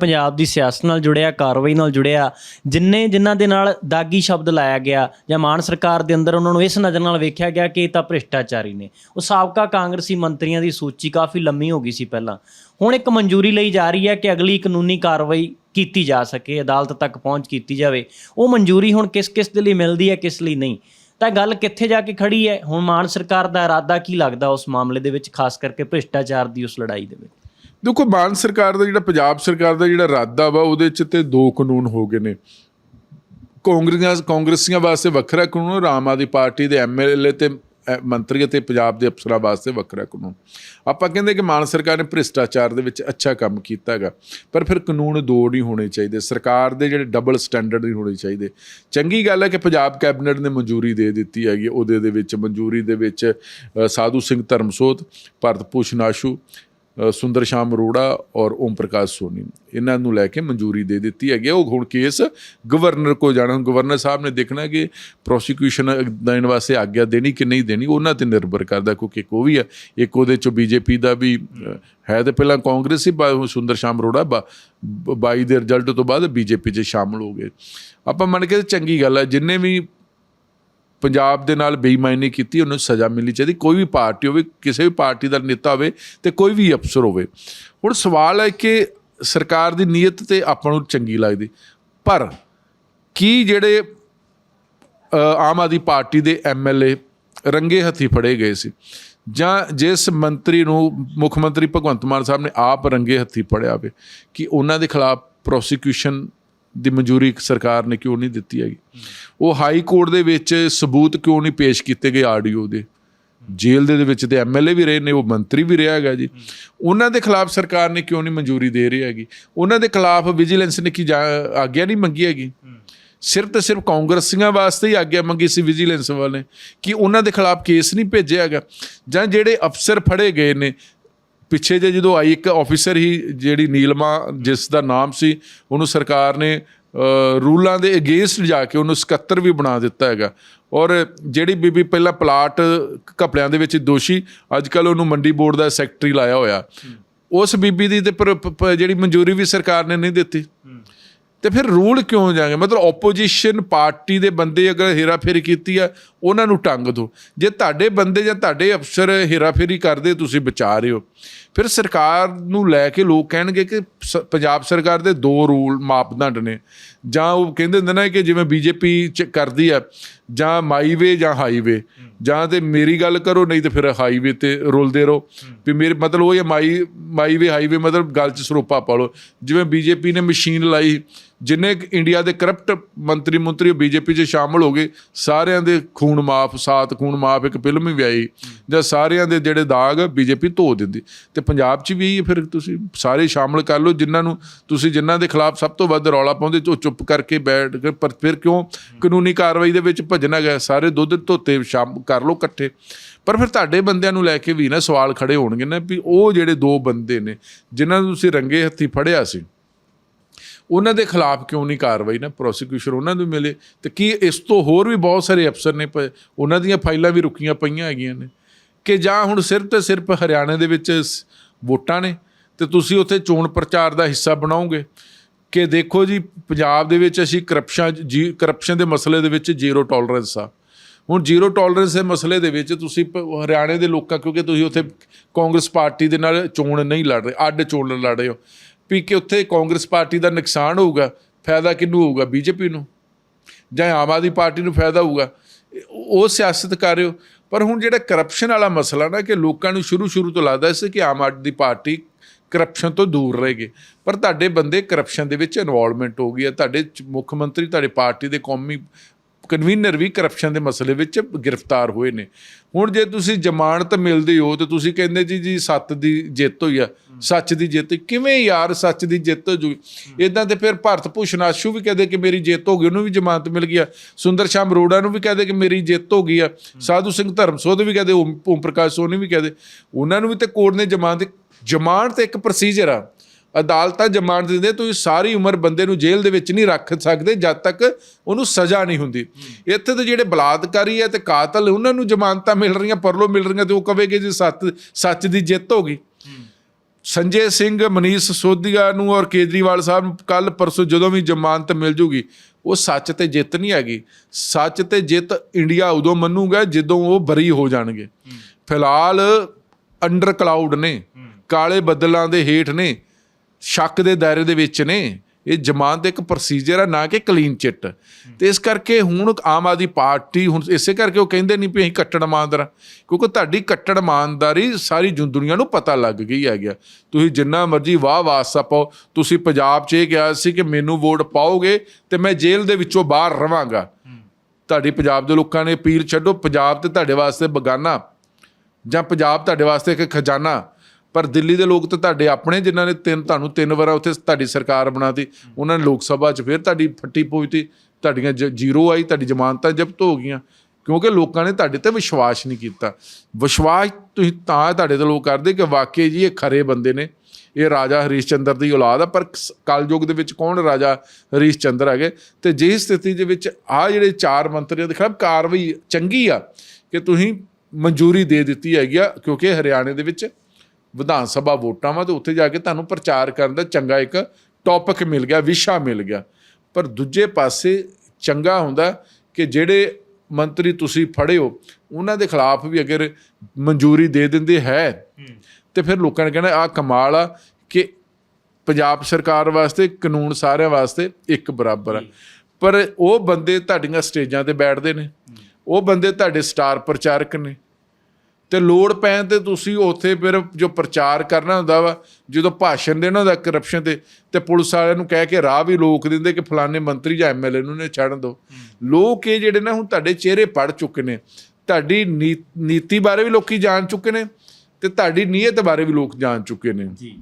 ਪੰਜਾਬ ਦੀ ਸਿਆਸਤ ਨਾਲ ਜੁੜਿਆ, ਕਾਰਵਾਈ ਨਾਲ ਜੁੜਿਆ, ਜਿੰਨੇ ਜਿਨ੍ਹਾਂ ਦੇ ਨਾਲ ਦਾਗੀ ਸ਼ਬਦ ਲਾਇਆ ਗਿਆ ਜਾਂ ਮਾਨ ਸਰਕਾਰ ਦੇ ਅੰਦਰ ਉਹਨਾਂ ਨੂੰ ਇਸ ਨਜ਼ਰ ਨਾਲ ਵੇਖਿਆ ਗਿਆ ਕਿ ਇਹ ਤਾਂ ਭ੍ਰਿਸ਼ਟਾਚਾਰੀ ਨੇ। ਉਹ ਸਾਬਕਾ ਕਾਂਗਰਸੀ ਮੰਤਰੀਆਂ ਦੀ ਸੂਚੀ ਕਾਫੀ ਲੰਮੀ ਹੋ ਗਈ ਸੀ ਪਹਿਲਾਂ। ਹੁਣ ਇੱਕ ਮਨਜ਼ੂਰੀ ਲਈ ਜਾ ਰਹੀ ਹੈ ਕਿ ਅਗਲੀ ਕਾਨੂੰਨੀ ਕਾਰਵਾਈ ਕੀਤੀ ਜਾ ਸਕੇ, ਅਦਾਲਤ ਤੱਕ ਪਹੁੰਚ ਕੀਤੀ ਜਾਵੇ। ਉਹ ਮਨਜ਼ੂਰੀ ਹੁਣ ਕਿਸ ਕਿਸ ਦੇ ਲਈ ਮਿਲਦੀ ਹੈ, ਕਿਸ ਲਈ ਨਹੀਂ? ਤਾਂ ਗੱਲ ਕਿੱਥੇ ਜਾ ਕੇ ਖੜੀ ਹੈ? ਹੁਣ ਮਾਨ ਸਰਕਾਰ ਦਾ ਇਰਾਦਾ ਕੀ ਲੱਗਦਾ ਉਸ ਮਾਮਲੇ ਦੇ ਵਿੱਚ, ਖਾਸ ਕਰਕੇ ਭ੍ਰਿਸ਼ਟਾਚਾਰ ਦੀ ਉਸ ਲੜਾਈ ਦੇ ਵਿੱਚ? ਦੇਖੋ ਮਾਨ ਸਰਕਾਰ ਦਾ ਜਿਹੜਾ ਪੰਜਾਬ ਸਰਕਾਰ ਦਾ ਜਿਹੜਾ ਰਾਦਾ ਵਾ ਉਹਦੇ ਚ ਤੇ ਦੋ ਕਾਨੂੰਨ ਹੋ ਗਏ ਨੇ। ਕਾਂਗਰਸੀਆਂ ਕਾਂਗਰਸੀਆਂ ਵਾਸਤੇ ਵੱਖਰਾ ਕਾਨੂੰਨ ਔਰ ਆਮ ਆਦਮੀ ਪਾਰਟੀ ਦੇ ਐਮਐਲਏ ਤੇ ਅ, ਮੰਤਰੀ ਅਤੇ ਪੰਜਾਬ ਦੇ ਅਫਸਰਾਂ ਵਾਸਤੇ ਵੱਖਰਾ ਕਾਨੂੰਨ। ਆਪਾਂ ਕਹਿੰਦੇ ਕਿ ਮਾਨ ਸਰਕਾਰ ਨੇ ਭ੍ਰਿਸ਼ਟਾਚਾਰ ਦੇ ਵਿੱਚ ਅੱਛਾ ਕੰਮ ਕੀਤਾ ਹੈਗਾ ਪਰ ਫਿਰ ਕਾਨੂੰਨ ਦੋ ਨਹੀਂ ਹੋਣੇ ਚਾਹੀਦੇ। ਸਰਕਾਰ ਦੇ ਜਿਹੜੇ ਡਬਲ ਸਟੈਂਡਰਡ ਨਹੀਂ ਹੋਣੇ ਚਾਹੀਦੇ। ਚੰਗੀ ਗੱਲ ਹੈ ਕਿ ਪੰਜਾਬ ਕੈਬਨਿਟ ਨੇ ਮਨਜ਼ੂਰੀ ਦੇ ਦਿੱਤੀ ਹੈਗੀ ਉਹਦੇ ਦੇ ਵਿੱਚ ਮਨਜ਼ੂਰੀ ਦੇ ਵਿੱਚ ਸਾਧੂ ਸਿੰਘ ਧਰਮਸੋਤ ਭਰਤ ਭੂਸ਼ਣ ਆਸ਼ੂ ਸੁੰਦਰ ਸ਼ਾਮ ਅਰੋੜਾ ਔਰ ਓਮ ਪ੍ਰਕਾਸ਼ ਸੋਨੀ। ਇਹਨਾਂ ਨੂੰ ਲੈ ਕੇ ਮਨਜ਼ੂਰੀ ਦੇ ਦਿੱਤੀ ਹੈਗੀ ਹੈ। ਉਹ ਹੁਣ ਕੇਸ ਗਵਰਨਰ ਕੋ ਜਾਣਾ। ਹੁਣ ਗਵਰਨਰ ਸਾਹਿਬ ਨੇ ਦੇਖਣਾ ਕਿ ਪ੍ਰੋਸੀਕਿਊਸ਼ਨ ਦੇਣ ਵਾਸਤੇ ਆਗਿਆ ਦੇਣੀ ਕਿ ਨਹੀਂ ਦੇਣੀ, ਉਹਨਾਂ ਤੇ ਨਿਰਭਰ ਕਰਦਾ ਕਿਉਂਕਿ ਇੱਕ ਉਹ ਵੀ ਹੈ। ਇੱਕ ਉਹਦੇ ਚੋਂ ਬੀਜੇਪੀ ਦਾ ਵੀ ਹੈ ਤੇ ਪਹਿਲਾਂ ਕਾਂਗਰਸ ਹੀ ਬਾ- ਸੁੰਦਰ ਸ਼ਾਮ ਅਰੋੜਾ, ਬਾ- ਬ- ਬਾਈ ਦੇ ਰਿਜ਼ਲਟ ਤੋਂ ਬਾਅਦ ਬੀਜੇਪੀ 'ਚ ਸ਼ਾਮਲ ਹੋ ਗਏ। ਆਪਾਂ ਮੰਨ ਕੇ ਚੰਗੀ ਗੱਲ ਹੈ। ਜਿੰਨੇ ਵੀ ਪੰਜਾਬ ਦੇ ਨਾਲ ਬੇਈਮਾਨੀ ਕੀਤੀ, ਉਹਨੂੰ ਸਜ਼ਾ ਮਿਲਣੀ ਚਾਹੀਦੀ। ਕੋਈ ਵੀ ਪਾਰਟੀ ਹੋਵੇ, ਕਿਸੇ ਵੀ ਪਾਰਟੀ ਦਾ ਨੇਤਾ ਹੋਵੇ ਤੇ ਕੋਈ ਵੀ ਅਫਸਰ ਹੋਵੇ। ਹੁਣ ਸਵਾਲ ਹੈ ਕਿ ਸਰਕਾਰ ਦੀ ਨੀਅਤ ਤੇ ਆਪਾਂ ਨੂੰ ਚੰਗੀ ਲੱਗਦੀ। ਪਰ ਕੀ ਜਿਹੜੇ ਆਮ ਆਦਮੀ ਪਾਰਟੀ ਦੇ ਐਮਐਲਏ ਰੰਗੇ ਹੱਥੀ ਫੜੇ ਗਏ ਸੀ? ਜਾਂ ਜਿਸ ਮੰਤਰੀ ਨੂੰ ਮੁੱਖ ਮੰਤਰੀ ਭਗਵੰਤ ਮਾਨ ਸਾਹਿਬ ਨੇ ਆਪ ਰੰਗੇ ਹੱਥੀ ਫੜਿਆ ਹੋਵੇ ਕਿ ਉਹਨਾਂ ਦੇ ਖਿਲਾਫ ਪ੍ਰੋਸੀਕਿਊਸ਼ਨ ਦੀ ਮਨਜ਼ੂਰੀ ਸਰਕਾਰ ਨੇ ਕਿਉਂ ਨਹੀਂ ਦਿੱਤੀ ਹੈਗੀ? ਉਹ ਹਾਈ ਕੋਰਟ ਦੇ ਵਿੱਚ ਸਬੂਤ ਕਿਉਂ ਨਹੀਂ ਪੇਸ਼ ਕੀਤੇ ਗਏ ਆਡੀਓ ਦੇ? ਜੇਲ੍ਹ ਦੇ ਵਿੱਚ ਤੇ ਐਮਐਲਏ ਵੀ ਰਹੇ ਨੇ, ਉਹ ਮੰਤਰੀ ਵੀ ਰਿਹਾ ਹੈਗਾ ਜੀ। ਉਹਨਾਂ ਦੇ ਖਿਲਾਫ ਸਰਕਾਰ ਨੇ ਕਿਉਂ ਨਹੀਂ ਮਨਜ਼ੂਰੀ ਦੇ ਰਹੀ ਹੈਗੀ? ਉਹਨਾਂ ਦੇ ਖਿਲਾਫ ਵਿਜੀਲੈਂਸ ਨੇ ਕੀ ਜਾ- ਆਗਿਆ ਨਹੀਂ ਮੰਗੀ ਹੈਗੀ? ਸਿਰਫ ਤੇ ਸਿਰਫ ਕਾਂਗਰਸੀਆਂ ਵਾਸਤੇ ਹੀ ਆਗਿਆ ਮੰਗੀ ਸੀ ਵਿਜੀਲੈਂਸ ਵਾਲੇ। ਕਿ ਉਹਨਾਂ ਦੇ ਖਿਲਾਫ ਕੇਸ ਨਹੀਂ ਭੇਜਿਆ ਹੈਗਾ? ਜਾਂ ਜਿਹੜੇ ਅਫਸਰ ਫੜੇ ਗਏ ਨੇ ਪਿੱਛੇ ਜੇ ਜਦੋਂ ਆਈ ਇੱਕ ਆਫੀਸਰ ਹੀ ਜਿਹੜੀ ਨੀਲਮਾ ਜਿਸ ਦਾ ਨਾਮ ਸੀ ਉਹਨੂੰ ਸਰਕਾਰ ਨੇ ਰੂਲਾਂ ਦੇ ਅਗੇਂਸਟ ਜਾ ਕੇ ਉਹਨੂੰ ਸਕੱਤਰ ਵੀ ਬਣਾ ਦਿੱਤਾ ਹੈਗਾ। ਔਰ ਜਿਹੜੀ ਬੀਬੀ ਪਹਿਲਾਂ ਪਲਾਟ ਘਪਲਿਆਂ ਦੇ ਵਿੱਚ ਦੋਸ਼ੀ ਅੱਜ ਕੱਲ ਉਹਨੂੰ ਮੰਡੀ ਬੋਰਡ ਦਾ ਸੈਕਟਰੀ ਲਾਇਆ ਹੋਇਆ। ਉਸ ਬੀਬੀ ਦੀ ਤੇ ਜਿਹੜੀ ਮਨਜ਼ੂਰੀ ਵੀ ਸਰਕਾਰ ਨੇ ਨਹੀਂ ਦਿੱਤੀ। ਤੇ ਫਿਰ ਰੂਲ ਕਿਉਂ ਜਾਗੇ? ਮਤਲਬ ਆਪੋਜੀਸ਼ਨ ਪਾਰਟੀ ਦੇ ਬੰਦੇ ਅਗਰ ਹੇਰਾਫੇਰੀ ਕੀਤੀ ਆ, ਉਹਨਾਂ ਨੂੰ ਟੰਗ ਦਿਓ। ਜੇ ਤੁਹਾਡੇ ਬੰਦੇ ਜਾਂ ਤੁਹਾਡੇ ਅਫਸਰ ਹੇਰਾਫੇਰੀ ਕਰਦੇ, ਤੁਸੀਂ ਬਚਾ ਰਹੇ ਹੋ। ਫਿਰ ਸਰਕਾਰ ਨੂੰ ਲੈ ਕੇ ਲੋਕ ਕਹਿਣਗੇ ਕਿ ਸ- ਪੰਜਾਬ ਸਰਕਾਰ ਦੇ ਦੋ ਰੂਲ ਮਾਪਦੰਡ ਨੇ। ਜਾਂ ਉਹ ਕਹਿੰਦੇ ਹੁੰਦੇ ਨੇ ਕਿ ਜਿਵੇਂ ਬੀਜੇਪੀ ਚ ਕਰਦੀ ਆ, ਜਾਂ ਮਾਈਵੇ ਜਾਂ ਹਾਈਵੇ। ਜਾਂ ਤੇ ਮੇਰੀ ਗੱਲ ਕਰੋ, ਨਹੀਂ ਤੇ ਫਿਰ ਹਾਈਵੇ ਤੇ ਰੁਲਦੇ ਰਹੋ। ਵੀ ਮੇਰੇ, ਮਤਲਬ ਉਹ ਇਹ ਮਾਈ, ਮਾਈਵੇ, ਹਾਈਵੇ, ਮਤਲਬ ਗੱਲ ਚ ਸਰੋਪਾ ਪਾ ਲਓ। ਜਿਵੇਂ ਬੀਜੇਪੀ ਨੇ ਮਸ਼ੀਨ ਲਾਈ ਜਿੰਨੇ ਇੰਡੀਆ ਦੇ ਕਰਪਟ ਮੰਤਰੀ ਮੰਤਰੀ ਬੀਜੇਪੀ 'ਚ ਸ਼ਾਮਲ ਹੋ ਗਏ, ਸਾਰਿਆਂ ਦੇ ਖੂਨ ਮਾਫ, ਸਾਤ ਖੂਨ ਮਾਫ, ਇੱਕ ਫਿਲਮ ਵੀ ਆਈ ਜਾਂ ਸਾਰਿਆਂ ਦੇ ਜਿਹੜੇ ਦਾਗ ਬੀਜੇਪੀ ਧੋ ਦਿੰਦੀ। ਤੇ ਪੰਜਾਬ 'ਚ ਵੀ ਫਿਰ ਤੁਸੀਂ ਸਾਰੇ ਸ਼ਾਮਲ ਕਰ ਲਓ, ਜਿਨ੍ਹਾਂ ਨੂੰ ਤੁਸੀਂ ਜਿਨ੍ਹਾਂ ਦੇ ਖਿਲਾਫ ਸਭ ਤੋਂ ਵੱਧ ਰੌਲਾ ਪਾਉਂਦੇ, ਉਹ ਚੁੱਪ ਕਰਕੇ ਬੈਠ ਕੇ, ਪਰ ਫਿਰ ਕਿਉਂ ਕਾਨੂੰਨੀ ਕਾਰਵਾਈ ਦੇ ਵਿੱਚ ਭੱਜਣਾ ਗਿਆ? ਸਾਰੇ ਦੁੱਧ ਧੋਤੇ, ਸ਼ਾਮ ਕਰ ਲਓ ਇਕੱਠੇ। ਪਰ ਫਿਰ ਤੁਹਾਡੇ ਬੰਦਿਆਂ ਨੂੰ ਲੈ ਕੇ ਵੀ ਨਾ ਸਵਾਲ ਖੜੇ ਹੋਣਗੇ ਨਾ, ਵੀ ਉਹ ਜਿਹੜੇ ਦੋ ਬੰਦੇ ਨੇ, ਜਿਨ੍ਹਾਂ ਨੂੰ ਤੁਸੀਂ ਰੰਗੇ ਹੱਥੀ ਫੜਿਆ ਸੀ ਉਹਨਾਂ ਦੇ ਖਿਲਾਫ ਕਿਉਂ ਨਹੀਂ ਕਾਰਵਾਈ ਨਾ ਪ੍ਰੋਸੀਕਿਊਸ਼ਨ ਉਹਨਾਂ ਨੂੰ ਮਿਲੇ? ਤੇ ਕੀ ਇਸ ਤੋਂ ਹੋਰ ਵੀ ਬਹੁਤ ਸਾਰੇ ਅਫਸਰ ਨੇ ਪ- ਉਹਨਾਂ ਦੀਆਂ ਫਾਈਲਾਂ ਵੀ ਰੁਕੀਆਂ ਪਈਆਂ ਹੈਗੀਆਂ ਨੇ? ਕਿ ਜਾਂ ਹੁਣ ਸਿਰਫ ਤੇ ਸਿਰਫ ਹਰਿਆਣਾ ਦੇ ਵਿੱਚ ਸ- ਵੋਟਾਂ ਨੇ? ਤੇ ਤੁਸੀਂ ਉੱਥੇ ਚੋਣ ਪ੍ਰਚਾਰ ਦਾ ਹਿੱਸਾ ਬਣਾਓਗੇ? ਕਿ ਦੇਖੋ ਜੀ, ਪੰਜਾਬ ਦੇ ਵਿੱਚ ਅਸੀਂ ਕਰਪਸ਼ਨ ਜੀ ਕਰਪਸ਼ਨ ਦੇ ਮਸਲੇ ਦੇ ਵਿੱਚ ਜ਼ੀਰੋ ਟੋਲਰੈਂਸ ਆ। ਹੁਣ ਜ਼ੀਰੋ ਟੋਲਰੈਂਸ ਦੇ ਮਸਲੇ ਦੇ ਵਿੱਚ ਤੁਸੀਂ ਪ- ਹਰਿਆਣੇ ਦੇ ਲੋਕਾਂ, ਕਿਉਂਕਿ ਤੁਸੀਂ ਉੱਥੇ ਕਾਂਗਰਸ ਪਾਰਟੀ ਦੇ ਨਾਲ ਚੋਣ ਨਹੀਂ ਲੜ ਰਹੇ, ਅੱਡ ਚੋਣ ਲੜ ਰਹੇ ਹੋ। ਵੀ ਕਿ ਉੱਥੇ ਕਾਂਗਰਸ ਪਾਰਟੀ ਦਾ ਨੁਕਸਾਨ ਹੋਊਗਾ, ਫਾਇਦਾ ਕਿਹਨੂੰ ਹੋਊਗਾ, ਬੀਜੇਪੀ ਨੂੰ? ਜਾਂ ਆਮ ਆਦਮੀ ਪਾਰਟੀ ਨੂੰ ਫਾਇਦਾ ਹੋਊਗਾ? ਉਹ ਸਿਆਸਤ ਕਰ ਰਹੇ ਹੋ। ਪਰ ਹੁਣ ਜਿਹੜਾ ਕਰਪਸ਼ਨ ਵਾਲਾ ਮਸਲਾ ਨਾ, ਕਿ ਲੋਕਾਂ ਨੂੰ ਸ਼ੁਰੂ ਸ਼ੁਰੂ ਤੋਂ ਲੱਗਦਾ ਸੀ ਕਿ ਆਮ ਆਦਮੀ ਪਾਰਟੀ ਕਰਪਸ਼ਨ ਤੋਂ ਦੂਰ ਰਹੇਗੀ। ਪਰ ਤੁਹਾਡੇ ਬੰਦੇ ਕਰਪਸ਼ਨ ਦੇ ਵਿੱਚ ਇਨਵੋਲਵਮੈਂਟ ਹੋ ਗਈ ਹੈ। ਤੁਹਾਡੇ ਮੁੱਖ ਮੰਤਰੀ, ਤੁਹਾਡੇ ਪਾਰਟੀ ਦੇ ਕੌਮੀ ਕਨਵੀਨਰ ਵੀ ਕਰਪਸ਼ਨ ਦੇ ਮਸਲੇ ਵਿੱਚ ਗ੍ਰਿਫਤਾਰ ਹੋਏ ਨੇ। ਹੁਣ ਜੇ ਤੁਸੀਂ ਜ਼ਮਾਨਤ ਮਿਲਦੇ ਹੋ, ਤੇ ਤੁਸੀਂ ਕਹਿੰਦੇ ਜੀ ਜੀ ਸੱਤ ਦੀ ਜਿੱਤ ਹੋਈ ਆ ਸੱਚ ਦੀ ਜਿੱਤ ਕਿਵੇਂ ਯਾਰ ਸੱਚ ਦੀ ਜਿੱਤ ਹੋ ਜੂ ਇਦਾਂ ਤੇ ਫਿਰ ਭਾਰਤ ਭੂਸ਼ਣ ਆਸ਼ੂ ਵੀ ਕਹਦੇ ਕਿ ਮੇਰੀ ਜਿੱਤ ਹੋ ਗਈ ਉਹਨੂੰ ਵੀ ਜ਼ਮਾਨਤ ਮਿਲ ਗਈ ਆ। ਸੁੰਦਰ ਸ਼ਾਮ ਅਰੋੜਾ ਨੂੰ ਵੀ ਕਹਦੇ ਕਿ ਮੇਰੀ ਜਿੱਤ ਹੋ ਗਈ ਆ। ਸਾਧੂ ਸਿੰਘ ਧਰਮਸੋਧ ਵੀ ਕਹਦੇ ਓਮ ਪ੍ਰਕਾਸ਼ ਸੋਨੀ ਵੀ ਕਹਦੇ। ਉਹਨਾਂ ਨੂੰ ਵੀ ਤੇ ਕੋਰਟ ਨੇ ਜ਼ਮਾਨਤ ਜ਼ਮਾਨਤ ਇੱਕ ਪ੍ਰੋਸੀਜਰ ਆ। ਅਦਾਲਤਾਂ ਜ਼ਮਾਨਤ ਦਿੰਦੇ ਤੁਸੀਂ ਸਾਰੀ ਉਮਰ ਬੰਦੇ ਨੂੰ ਜੇਲ੍ਹ ਦੇ ਵਿੱਚ ਨਹੀਂ ਰੱਖ ਸਕਦੇ ਜਦ ਤੱਕ ਉਹਨੂੰ ਸਜ਼ਾ ਨਹੀਂ ਹੁੰਦੀ। ਇੱਥੇ ਤੇ ਜਿਹੜੇ ਬਲਾਤਕਾਰੀ ਹੈ ਤੇ ਕਾਤਲ ਉਹਨਾਂ ਨੂੰ ਜ਼ਮਾਨਤਾਂ ਮਿਲ ਰਹੀਆਂ ਪਰਲੋ ਮਿਲ ਰਹੀਆਂ ਤੇ ਉਹ ਕਹੇਗੇ ਜੀ ਸੱਤ ਸੱਚ ਦੀ ਜਿੱਤ ਹੋ ਗਈ। ਸੰਜੇ ਸਿੰਘ ਮਨੀਸ਼ ਸੋਧੀਆ ਨੂੰ ਔਰ ਕੇਜਰੀਵਾਲ ਸਾਹਿਬ ਨੂੰ ਕੱਲ ਪਰਸੋਂ ਜਦੋਂ ਵੀ ਜ਼ਮਾਨਤ ਮਿਲ ਜੂਗੀ ਉਹ ਸੱਚ ਤੇ ਜਿੱਤ ਨਹੀਂ ਹੈਗੀ। ਸੱਚ ਤੇ ਜਿੱਤ ਇੰਡੀਆ ਉਦੋਂ ਮੰਨੂਗਾ ਜਦੋਂ ਉਹ ਬਰੀ ਹੋ ਜਾਣਗੇ। ਫਿਲਹਾਲ ਅੰਡਰ ਕਲਾਊਡ ਨੇ ਕਾਲੇ ਬੱਦਲਾਂ ਦੇ ਹੇਠ ਨੇ ਸ਼ੱਕ ਦੇ ਦਾਇਰੇ ਦੇ ਵਿੱਚ ਨੇ ਇਹ ਜ਼ਮਾਨਤ ਇੱਕ ਪ੍ਰੋਸੀਜਰ ਆ, ਨਾ ਕਿ ਕਲੀਨ ਚਿੱਟ ਤੇ ਇਸ ਕਰਕੇ ਹੁਣ ਆਮ ਆਦਮੀ ਪਾਰਟੀ, ਹੁਣ ਇਸੇ ਕਰਕੇ ਉਹ ਕਹਿੰਦੇ ਨਹੀਂ ਵੀ ਅਸੀਂ ਕੱਟੜ ਇਮਾਨਦਾਰ ਹਾਂ ਕਿਉਂਕਿ ਤੁਹਾਡੀ ਕੱਟੜ ਇਮਾਨਦਾਰੀ ਸਾਰੀ ਜੁ- ਦੁਨੀਆ ਨੂੰ ਪਤਾ ਲੱਗ ਗਈ ਹੈ ਗਿਆ ਤੁਸੀਂ ਜਿੰਨਾ ਮਰਜ਼ੀ ਵਾਹ ਵਾਸਤਾ ਪਾਓ। ਤੁਸੀਂ ਪੰਜਾਬ 'ਚ ਇਹ ਕਿਹਾ ਸੀ ਕਿ ਮੈਨੂੰ ਵੋਟ ਪਾਓਗੇ ਤੇ ਮੈਂ ਜੇਲ੍ਹ ਦੇ ਵਿੱਚੋਂ ਬਾਹਰ ਰਵਾਂਗਾ। ਤੁਹਾਡੀ ਪੰਜਾਬ ਦੇ ਲੋਕਾਂ ਨੇ ਅਪੀਲ ਛੱਡੋ। ਪੰਜਾਬ ਤੇ ਤੁਹਾਡੇ ਵਾਸਤੇ ਬਗਾਨਾ। ਜਾਂ ਪੰਜਾਬ ਤੁਹਾਡੇ ਵਾਸਤੇ ਇੱਕ ਖਜ਼ਾਨਾ। ਪਰ ਦਿੱਲੀ ਦੇ ਲੋਕ ਤਾਂ ਤੁਹਾਡੇ ਆਪਣੇ ਜਿਨ੍ਹਾਂ ਨੇ ਤਿੰਨ ਤੁਹਾਨੂੰ ਤਿੰਨ ਵਾਰ ਉੱਥੇ ਤੁਹਾਡੀ ਸਰਕਾਰ ਬਣਾਤੀ, ਉਹਨਾਂ ਨੇ ਲੋਕ ਸਭਾ 'ਚ ਫਿਰ ਤੁਹਾਡੀ ਫੱਟੀ ਪੋਈਤੀ ਤੁਹਾਡੀਆਂ ਜ- ਜ਼ੀਰੋ ਆਈ, ਤੁਹਾਡੀ ਜ਼ਮਾਨਤਾਂ ਜ਼ਬਤ ਹੋ ਗਈਆਂ, ਕਿਉਂਕਿ ਲੋਕਾਂ ਨੇ ਤੁਹਾਡੇ ਤੇ ਵਿਸ਼ਵਾਸ ਨਹੀਂ ਕੀਤਾ। ਵਿਸ਼ਵਾਸ ਤੁਸੀਂ ਤਾਂ ਤੁਹਾਡੇ ਤੇ ਲੋਕ ਕਰਦੇ ਕਿ ਵਾਕਈ ਜੀ ਇਹ ਖਰੇ ਬੰਦੇ ਨੇ, ਇਹ ਰਾਜਾ ਹਰੀਸ਼ ਚੰਦਰ ਦੀ ਔਲਾਦ ਆ, ਪਰ ਸ- ਕਲਯੁਗ ਦੇ ਵਿੱਚ ਕੌਣ ਰਾਜਾ ਹਰੀਸ਼ ਚੰਦਰ ਹੈਗੇ? ਤੇ ਜੇ ਸਥਿਤੀ ਦੇ ਵਿੱਚ ਆ ਜਿਹੜੇ ਚਾਰ ਮੰਤਰੀਆਂ ਦੇ ਖਿਲਾਫ ਕਾਰਵਾਈ ਚੰਗੀ ਆ ਕਿ ਤੁਸੀਂ ਮਨਜ਼ੂਰੀ ਦੇ ਦਿੱਤੀ ਹੈਗੀ ਆ, ਕਿਉਂਕਿ ਹਰਿਆਣੇ ਦੇ ਵਿੱਚ ਵਿਧਾਨ ਸਭਾ ਵੋਟਾਂ ਵਾ ਤੇ ਉੱਥੇ ਜਾ ਕੇ ਤੁਹਾਨੂੰ ਪ੍ਰਚਾਰ ਕਰਨ ਦਾ ਚੰਗਾ ਇੱਕ ਟੌਪਿਕ ਮਿਲ ਗਿਆ ਵਿਸ਼ਾ ਮਿਲ ਗਿਆ। ਪਰ ਦੂਜੇ ਪਾਸੇ ਚੰਗਾ ਹੁੰਦਾ ਕਿ ਜਿਹੜੇ ਮੰਤਰੀ ਤੁਸੀਂ ਫੜੇ ਹੋ ਉਹਨਾਂ ਦੇ ਖਿਲਾਫ ਵੀ ਅਗਰ ਮਨਜ਼ੂਰੀ ਦੇ ਦਿੰਦੇ ਹੈ ਤੇ ਫਿਰ ਲੋਕਾਂ ਨੇ ਕਹਿਣਾ ਆ ਕਮਾਲ ਆ ਕਿ ਪੰਜਾਬ ਸਰਕਾਰ ਵਾਸਤੇ ਕਾਨੂੰਨ ਸਾਰਿਆਂ ਵਾਸਤੇ ਇੱਕ ਬਰਾਬਰ ਆ। ਪਰ ਉਹ ਬੰਦੇ ਤੁਹਾਡੀਆਂ ਸਟੇਜਾਂ ਤੇ ਬੈਠਦੇ ਨੇ। ਉਹ ਬੰਦੇ ਤੁਹਾਡੇ ਸਟਾਰ ਪ੍ਰਚਾਰਕ ਨੇ। ਤੇ ਲੋੜ ਪੈਣ ਤੇ ਤੁਸੀਂ ਉੱਥੇ ਫਿਰ ਜੋ ਪ੍ਰਚਾਰ ਕਰਨਾ ਹੁੰਦਾ ਵਾ ਜਦੋਂ ਭਾਸ਼ਣ ਦੇਣਾ ਹੁੰਦਾ ਕਰਪਸ਼ਨ ਤੇ ਤੇ ਪੁਲਿਸ ਵਾਲਿਆਂ ਨੂੰ ਕਹਿ ਕੇ ਰਾਹ ਵੀ ਲੋਕ ਦਿੰਦੇ ਕਿ ਫਲਾਣੇ ਮੰਤਰੀ ਜਾਂ ਐਮਐਲਏ ਨੂੰ ਨੇ ਛੱਡ ਦਿਓ ਲੋਕ ਇਹ ਜਿਹੜੇ ਨਾ ਹੁਣ ਤੁਹਾਡੇ ਚਿਹਰੇ ਪੜ ਚੁੱਕੇ ਨੇ ਤੁਹਾਡੀ ਨੀਤੀ ਬਾਰੇ ਵੀ ਲੋਕੀ ਜਾਣ ਚੁੱਕੇ ਨੇ ਤੇ ਤੁਹਾਡੀ ਨੀਅਤ ਬਾਰੇ ਵੀ ਲੋਕ ਜਾਣ ਚੁੱਕੇ ਨੇ। ਜੀ।